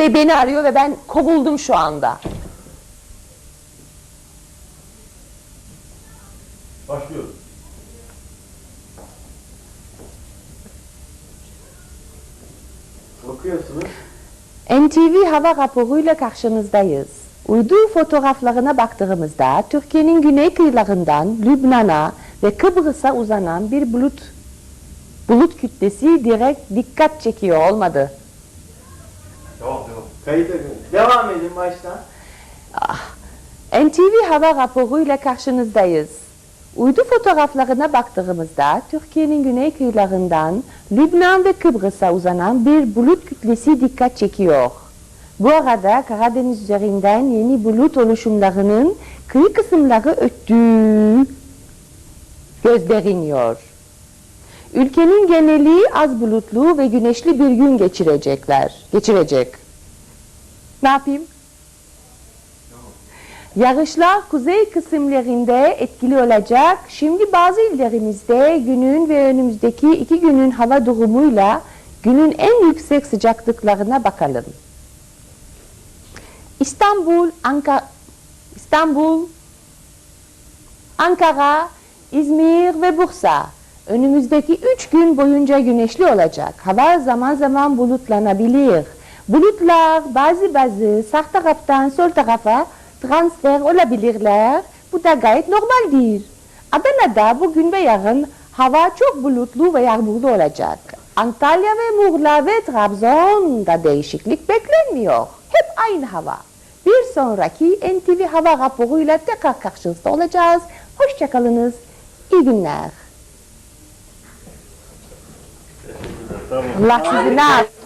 Bey beni arıyor ve ben kovuldum şu anda. Başlıyoruz. Okuyorsunuz. NTV hava raporuyla karşınızdayız. Uydu fotoğraflarına baktığımızda Türkiye'nin güney kıyılarından Lübnan'a ve Kıbrıs'a uzanan bir bulut bulut kütlesi direkt dikkat çekiyor olmadı. Devam edin. Baştan. NTV hava raporuyla karşınızdayız. Uydu fotoğraflarına baktığımızda Türkiye'nin güney kıyılarından Lübnan ve Kıbrıs'a uzanan bir bulut kütlesi dikkat çekiyor. Bu arada Karadeniz üzerinden yeni bulut oluşumlarının kıyı kısımları öttüğü gözleriniyor. Ülkenin geneli az bulutlu ve güneşli bir gün geçirecekler. Geçirecek. Ne yapayım? Yarışlar kuzey kısımlarında etkili olacak. Şimdi bazı illerimizde günün ve önümüzdeki iki günün hava durumuyla günün en yüksek sıcaklıklarına bakalım. İstanbul, Ankara, İstanbul, Ankara, İzmir ve Bursa önümüzdeki üç gün boyunca güneşli olacak. Hava zaman zaman bulutlanabilir. Bulutlar bazı bazı sağ taraftan sol tarafa transfer olabilirler. Bu da gayet normaldir. Adana'da bugün ve yarın hava çok bulutlu ve yağmurlu olacak. Antalya ve Muğla ve Trabzon'da değişiklik beklenmiyor. Hep aynı hava. Bir sonraki NTV hava raporuyla tekrar karşınızda olacağız. Hoşçakalınız. İyi günler. Allah sizi?